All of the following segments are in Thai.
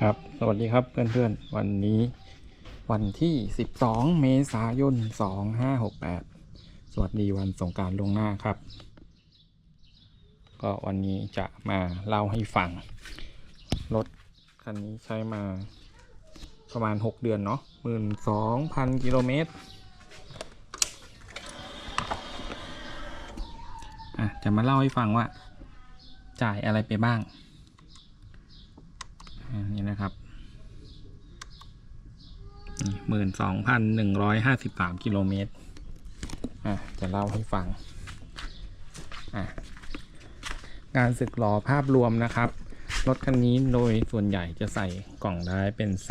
ครับ สวัสดีครับเพื่อนๆ วันนี้วันที่ 12 เมษายน 2568 สวัสดีวันสงการลงหน้าครับ ก็วันนี้จะมาเล่าให้ฟัง รถคันนี้ใช้มาประมาณ 6 เดือนเนาะ12,000 กิโลเมตรอะจะมาเล่าให้ฟังว่า จ่ายอะไรไปบ้าง อ่านี่นะครับห มื่นสองพันหนึ่งร้อยห้าสิบสามกิโลเมตร อะ จะเล่าให้ฟัง อะการสึกหลอภาพรวมนะครับ รถคันนี้โดยส่วนใหญ่จะใส่กล่องท้เป็น z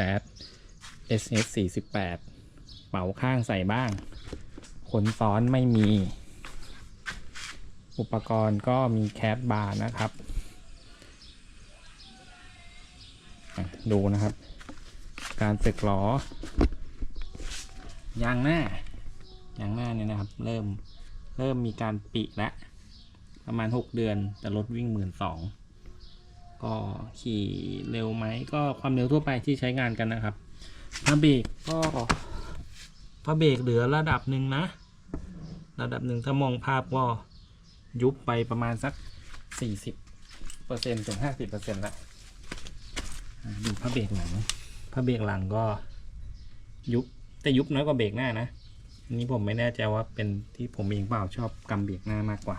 SS 48เป๋าข้างใส่บ้าง ขนซ้อนไม่มี อุปกรณ์ก็มีแคสบาร์นะครับดูนะครับ การสึกล้อ ยางหน้ายางหน้าเนี่ยนะครับ เริ่มเริ่มมีการปิแล้วประมาณ 6 เดือน แต่รถวิ่งหมื่นสองก็ขี่เร็วไหมก็ความเร็วทั่วไปที่ใช้งานกันนะครับผ้าเบรกก็ผ้าเบรกเหลือระดับหนึ่งนะ ระดับหนึ่งถ้ามองภาพก็ยุบไปประมาณสัก 40%ถึง 50%ละอ่าดูผ้าเบรกหลังผ้าเบรกหลังก็ยุบ แต่ยุบน้อยกว่าเบรกหน้านะอันนี้ผมไม่แน่ใจว่าเป็นที่ผมเองเปล่าชอบกำเบรกหน้ามากกว่า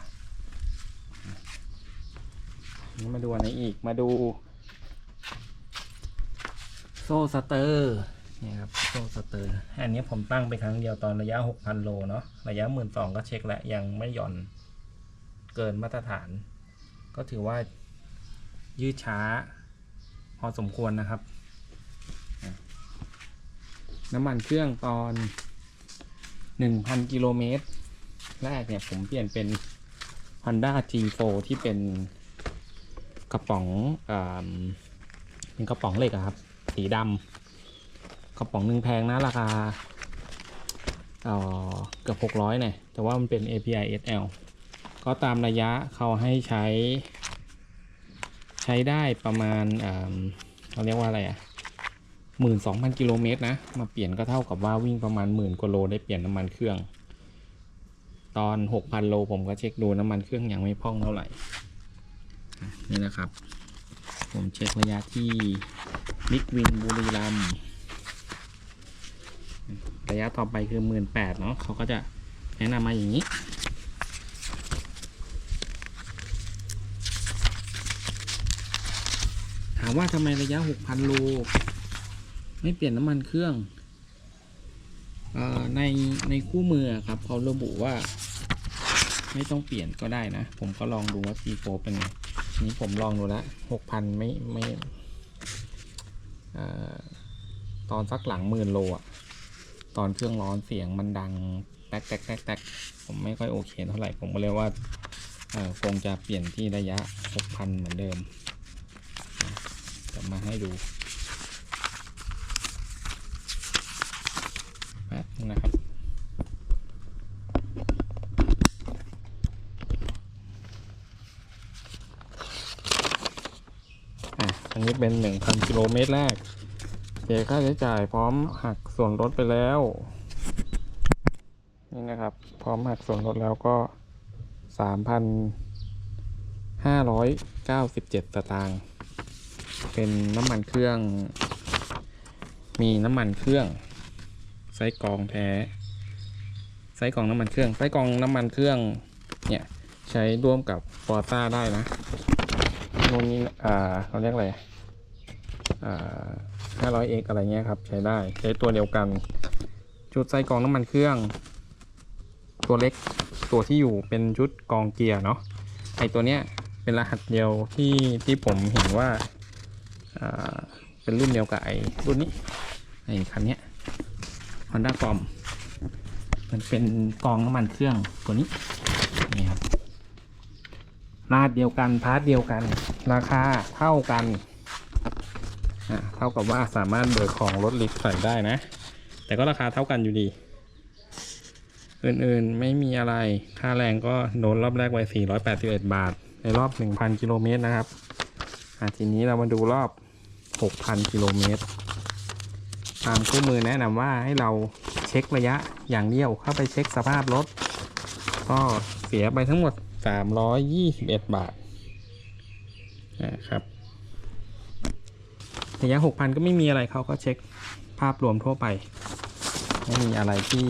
มาดูอันไหนอีกมาดู โซ่สเตอร์นี่ครับโซ่สเตอร์ อันนี้ผมตั้งไปครั้งเดียวตอนระยะ 6,000 โลเนาะระยะ 12,000ก็เช็คแล้ว ยังไม่หย่อนเกินมาตรฐาน ก็ถือว่ายืดช้า พอสมควรนะครับ น้ำมันเครื่องตอนหนึ่งพันกิโลเมตร แรกเนี่ยผมเปลี่ยนเป็น Honda G4 ที่เป็นกระป๋องเอ่อเป็นกระป๋องเหล็กครับ สีดำกระป๋องหนึ่งแพงนะราคาเอ่อเกือบหกร้อยเนี่ยแต่ว่ามันเป็น API SL ก็ตามระยะเขาให้ใช้ ใช้ได้ประมาณเอ่อเขาเรียกว่าอะไรอะ่ะ 12,000 กิโลเมตรนะ มาเปลี่ยนก็เท่ากับว่าวิ่งประมาณหมื่นกว่าโลได้เปลี่ยนน้ำมันเครื่อง ตอน 6,000 โลผมก็เช็คดูน้ำมันเครื่องยังไม่พองเท่าไหร่ นี่นะครับ ผมเช็คระยะที่บิ๊กวินบุรีรัมระยะต่อไปคือ 18,000เนาะเขาก็จะแนะนำมาอย่างนี้ถามว่าทำไมระยะ 6,000 โล ไม่เปลี่ยนน้ำมันเครื่องอในในคู่มือครับเขาระบุว่า ไม่ต้องเปลี่ยนก็ได้นะ ผมก็ลองดูว่า C4 เป็นไงนี้ผมลองดูแล้ว6,000ไม่ไม่ตอนสักหลังหมื่นโลอะตอนเครื่องร้อนเสียงมันดังแตกแตกแตกแตกผมไม่ค่อยโอเคเท่าไหร่ ผมก็เลยว่าคงจะเปลี่ยนที่ระยะ 6,000 เหมือนเดิมจะมาให้ดูแป๊บ นะครับ อันนี้เป็น 1,000กิโลเมตรแรกเสียค่าใช้จ่ายพร้อมหักส่วนลดไปแล้ว นี่นะครับ พร้อมหักส่วนลดแล้วก็3,597สตางค์เป็นน้ำมันเครื่อง มีน้ำมันเครื่อง ไส้กรองแท้ไส้กรองน้ำมันเครื่องไส้กรองน้ำมันเครื่องเนี่ยใช้ร่วมกับฟอร์ซ่าได้นะนู่นนี่อ่าเขาเรียกอะไรอ่า 500x อะไรเงี้ยครับ ใช้ได้ใช้ตัวเดียวกัน ชุดไส้กรองน้ำมันเครื่อง ตัวเล็กตัวที่อยู่เป็นชุดกรองเกียร์เนาะไอตัวเนี้ยเป็นรหัสเดียวที่ที่ผมเห็นว่าอ่าเป็นรุ่นเดียวกับไอรุ่นนี้ไอคันเนี้ย Honda กอมมันเป็นกองน้ำมันเครื่องตัวนี้นี่ครับรหัสเดียวกันพาร์ทเดียวกัน ราคาเท่ากันอ่าเท่ากับว่าสามารถเบิกของรถลิฟต์ใส่ได้นะ แต่ก็ราคาเท่ากันอยู่ดี อื่นๆไม่มีอะไรค่าแรงก็โดนรอบแรกไว้ 481 บาท ในรอบ 1,000 กิโลเมตรนะครับอะทีนี้เรามาดูรอบ 6,000 กิโลเมตร ตามคู่มือแนะนำว่าให้เราเช็คระยะอย่างเดียวเข้าไปเช็คสภาพรถ ก็เสียไปทั้งหมด 321 บาทนะครับระยะ 6,000 ก็ไม่มีอะไรเขาก็เช็คภาพรวมทั่วไป ไม่มีอะไรที่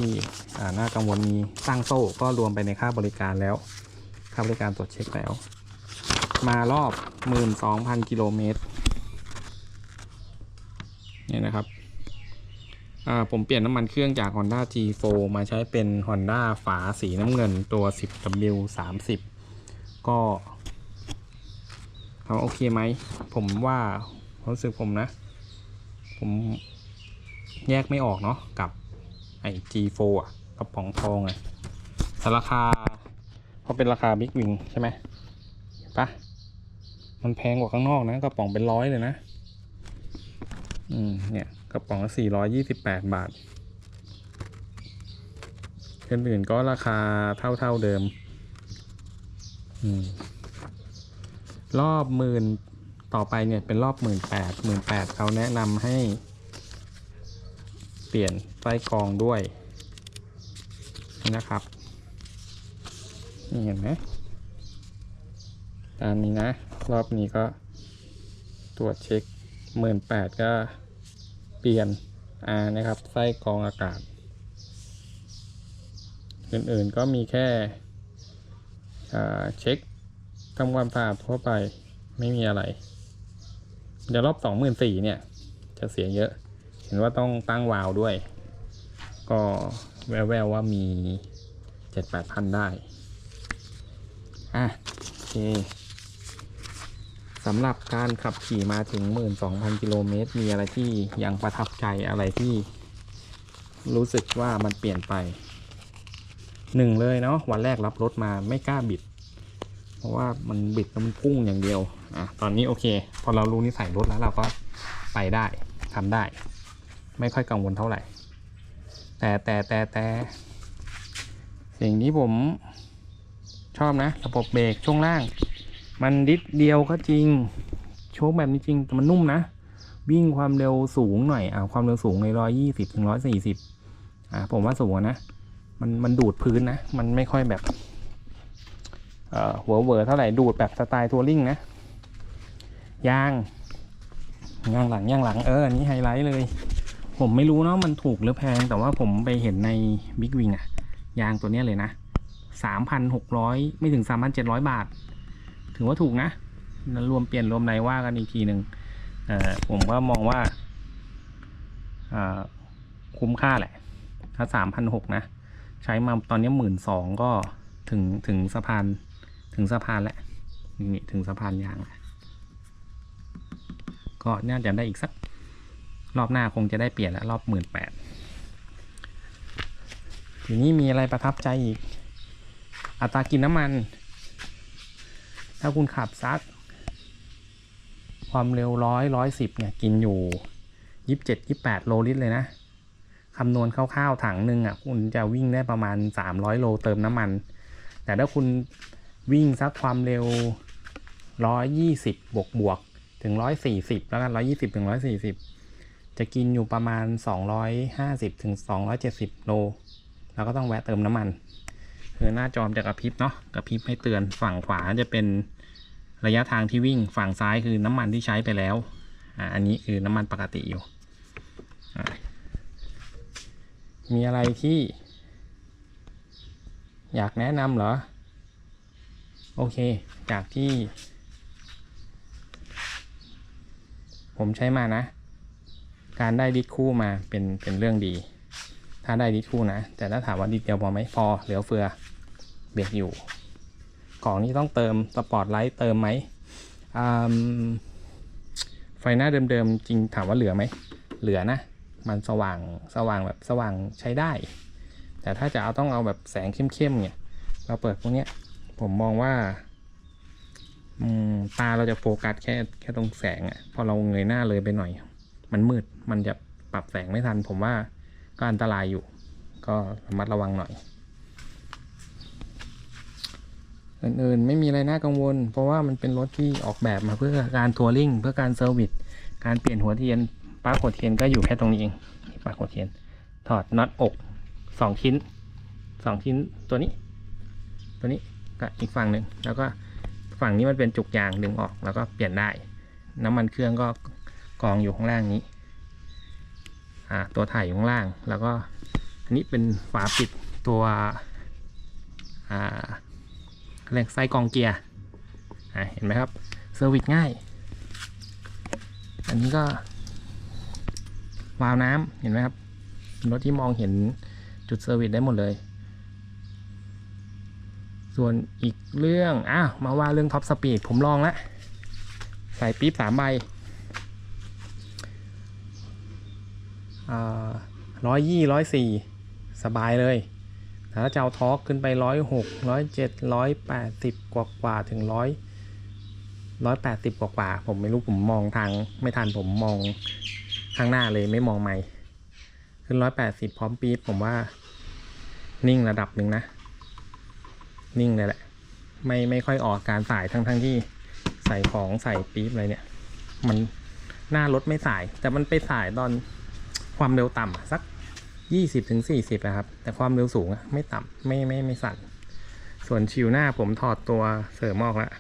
น่ากังวลมีตั้งโซ่ก็รวมไปในค่าบริการแล้ว ค่าบริการตรวจเช็คแล้ว มารอบ 12,000 กิโลเมตรนี่นะครับ ผมเปลี่ยนน้ำมันเครื่องจาก Honda G4 มาใช้เป็น Honda ฝาสีน้ำเงินตัว 10W 30 ก็เขาโอเคไหม ผมว่าความรู้สึกผมนะ ผมแยกไม่ออกเนาะกับไอ้ G4 อะกระป๋องทองอะแต่ราคาเพราะเป็นราคาบิ๊กวิงใช่ไหมปะมันแพงกว่าข้างนอกนะกระป๋องเป็นร้อยเลยนะ อืมเนี่ย กระป๋องละสี่ร้อยยี่สิบแปดบาทเพื่อนอื่นก็ราคาเท่าเท่าๆเดิมอืมรอบหมื่นต่อไปเนี่ยเป็นรอบหมื่นแปดหมื่นแปดเขาแนะนำให้ เปลี่ยนไส้กรองด้วยนี่นะครับนี่เห็นไหมตามนี้นะ รอบนี้ก็ตรวจเช็คหมื่นแปดก็ เปลี่ยนอ่านะครับ ไส้กรองอากาศ อื่นๆก็มีแค่เช็คทำความสะอาดทั่วไปไม่มีอะไร เดี๋ยวรอบสองหมื่นสี่เนี่ย จะเสียเยอะ เห็นว่าต้องตั้งวาล์วด้วย ก็แววๆว่ามีเจ็ดแปดพันได้ อะ โอเค สำหรับการขับขี่มาถึง 12,000 กิโลเมตร มีอะไรที่ยังประทับใจอะไรที่รู้สึกว่ามันเปลี่ยนไปหนึ่งเลยเนาะวันแรกรับรถมาไม่กล้าบิด เพราะว่ามันบิดแล้วมันพุ่งอย่างเดียวอะตอนนี้โอเค พอเรารู้นิสัยรถแล้วเราก็ไปได้ทำได้ ไม่ค่อยกังวลเท่าไหร่ แต่แต่แต่แต่สิ่งที่ผมชอบนะ ระบบเบรกช่วงล่าง มันดิดเดียวก็จริง โชคแบบนี้จริงแต่มันนุ่มนะ วิ่งความเร็วสูงหน่อยอ่าความเร็วสูงในร้อยยี่สิบถึงร้อยสี่สิบอ่าผมว่าสูงนะ มันมันดูดพื้นนะ มันไม่ค่อยแบบเอ่อหัวเวอร์เท่าไหร่ดูดแบบสไตล์ทัวริงนะยางยางหลังยางหลังเอออันนี้ไฮไลท์เลย ผมไม่รู้เนาะมันถูกหรือแพง แต่ว่าผมไปเห็นในบิ๊กวิงอะยางตัวเนี้ยเลยนะสามพันหกร้อยไม่ถึงสามพันเจ็ดร้อยบาท ถือว่าถูกนะรวมเปลี่ยนรวมอะไรว่ากันอีกทีหนึ่งผมก็มองว่าอ่าคุ้มค่าแหละ ถ้าสามพันหกนะ ใช้มาตอนนี้หมื่นสองก็ถึงถึงสะพานถึงสะพานแล้วนี่ถึงสะพานยางแล้วก็น่าจะได้อีกสักรอบหน้าคงจะได้เปลี่ยนแล้วรอบหมื่นแปดทีนี้มีอะไรประทับใจอีก อัตรากินน้ำมัน ถ้าคุณขับซัก ความเร็วร้อยร้อยสิบเนี่ยกินอยู่ยี่สิบเจ็ดยี่แปดโลลิตรเลยนะคำนวณคร่าวๆถังหนึ่งอะคุณจะวิ่งได้ประมาณสามร้อยโลเติมน้ำมัน แต่ถ้าคุณวิ่งสักความเร็วร้อยยี่สิบบวกบวกถึงร้อยสี่สิบแล้วกันร้อยยี่สิบถึงร้อยสี่สิบจะกินอยู่ประมาณ250ถึง270โล แล้วก็ต้องแวะเติมน้ำมัน คือหน้าจอมจะกระพริบเนาะกระพริบให้เตือนฝั่งขวาจะเป็นระยะทางที่วิ่งฝั่งซ้ายคือน้ำมันที่ใช้ไปแล้วอ่าอันนี้คือน้ำมันปกติอยู่ มีอะไรที่ อยากแนะนำเหรอ โอเค จากที่ ผมใช้มานะ การได้ดิสคู่มาเป็นเป็นเรื่องดี ถ้าได้ดิสคู่นะ แต่ถ้าถามว่าดิสเดียวพอไหมพอเหลือเฟือ เบรกอยู่ ของนี้ต้องเติมสปอร์ตไลท์เติมไหมไฟหน้าเดิมๆจริงถามว่าเหลือไหม เหลือนะ มันสว่างสว่างแบบสว่างใช้ได้ แต่ถ้าจะเอาต้องเอาแบบแสงเข้มๆเนี่ย เราเปิดพวกนี้ผมมองว่าตาเราจะโฟกัสแค่แค่ตรงแสงอะ่ะพอเราเงยหน้าเลยไปหน่อย มันมืดมันจะปรับแสงไม่ทัน ผมว่าก็อันตรายอยู่ ก็ระมัดระวังหน่อย อื่นๆ ไม่มีอะไรน่ากังวล เพราะว่ามันเป็นรถที่ออกแบบมาเพื่อการทัวริงเพื่อการเซอร์วิสการเปลี่ยนหัวเทียนปลั๊กหัวเทียนก็อยู่แค่ตรงนี้เองปลั๊กหัวเทียน ถอดน็อตอกสองชิ้นสองชิ้นตัวนี้ ตัวนี้กับอีกฝั่งหนึ่งแล้วก็ฝั่งนี้มันเป็นจุกยางดึงออกแล้วก็เปลี่ยนได้ น้ำมันเครื่องก็กองอยู่ข้างล่างนี้อ่าตัวถ่ายอยู่ข้างล่างแล้วก็อันนี้เป็นฝาปิดตัวอ่า เรียกไส้กองเกียร์เห็นไหมครับเซอร์วิสง่าย อันนี้ก็วาล์วน้ำเห็นไหมครับรถที่มองเห็นจุดเซอร์วิสได้หมดเลย ส่วนอีกเรื่องอ้าวมาว่าเรื่องท็อปสปีดผมลองแล้วใส่ปี๊บสามใบร้อยยี่ร้อยสี่สบายเลย ถ้าจะเอาทอร์กขึ้นไปร้อยหกร้อยเจ็ดร้อยแปดสิบกว่ากว่าถึงร้อยร้อยแปดสิบกว่ากว่าผมไม่รู้ผมมองทางไม่ทันผมมองข้างหน้าเลยไม่มองไม่ขึ้นร้อยแปดสิบพร้อมปี๊บผมว่า นิ่งระดับหนึ่งนะ นิ่งเลยแหละ ไม่ไม่ค่อยออกการสายทั้งทั้งที่ใส่ของใส่ปี๊บอะไรเนี่ย มันหน้ารถไม่สาย แต่มันไปสายตอนความเร็วต่ำสัก ยี่สิบถึงสี่สิบอะครับ แต่ความเร็วสูงอะไม่ต่ำไม่ไม่ไม่สั่น ส่วนชิวหน้าผมถอดตัวเสริมออกแล้ว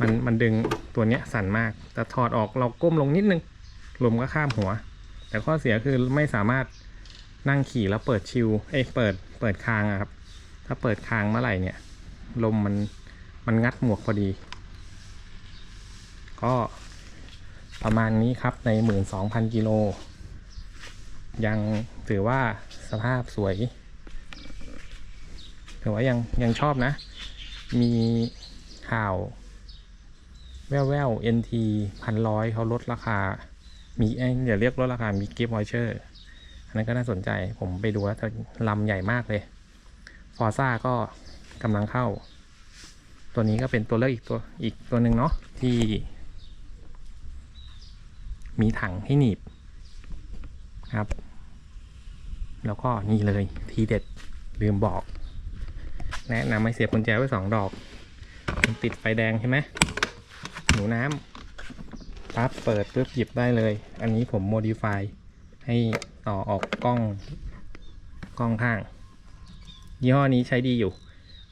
มันมันดึงตัวเนี้ยสั่นมาก แต่ถอดออกเราก้มลงนิดนึงลมก็ข้ามหัว แต่ข้อเสียคือไม่สามารถนั่งขี่แล้วเปิดชิวเอ้เปิดเปิดคางอะครับ ถ้าเปิดคางเมื่อไหร่เนี่ย ลมมันมันงัดหมวกพอดี ก็ประมาณนี้ครับในหมื่นสองพันกิโล ยังถือว่าสภาพสวย ถือว่ายังยังชอบนะ มีข่าว แววแวว NT พันร้อยเขาลดราคา มีเอ้ยอย่าเรียกลดราคา มีกิฟต์วอยเชอร์อันนั้นก็น่าสนใจ ผมไปดูแล้วลำใหญ่มากเลย ฟอร์ซ่าก็กำลังเข้า ตัวนี้ก็เป็นตัวเลือกอีกตัวอีกตัวหนึ่งเนาะที่ มีถังให้หนีบ ครับ แล้วก็นี่เลยทีเด็ดลืมบอก แนะนำให้เสียบกุญแจไว้สองดอก มันติดไฟแดงใช่ไหมหนูน้ำปั๊บเปิดปุ๊บหยิบได้เลย อันนี้ผมโมดิฟายให้ต่อออกกล้องกล้องข้าง ยี่ห้อนี้ใช้ดีอยู่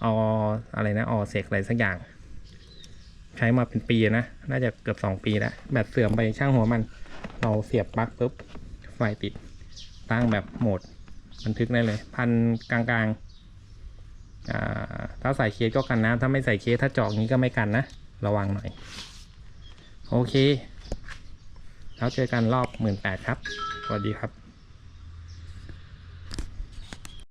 ออะไรนะออเซกอะไรสักอย่าง ใช้มาเป็นปีนะ น่าจะเกือบสองปีแล้ว แบตเสื่อมไปช่างหัวมัน เราเสียบปลั๊กปุ๊บ ไฟติดตั้งแบบโหมดบันทึกได้เลย พันกลางๆถ้าใส่เคสก็กันน้ำถ้าไม่ใส่เคสถ้าจอกนี้ก็ไม่กันนะ ระวังหน่อย โอเค แล้วเจอกันรอบหมื่นแปดครับ สวัสดีครับ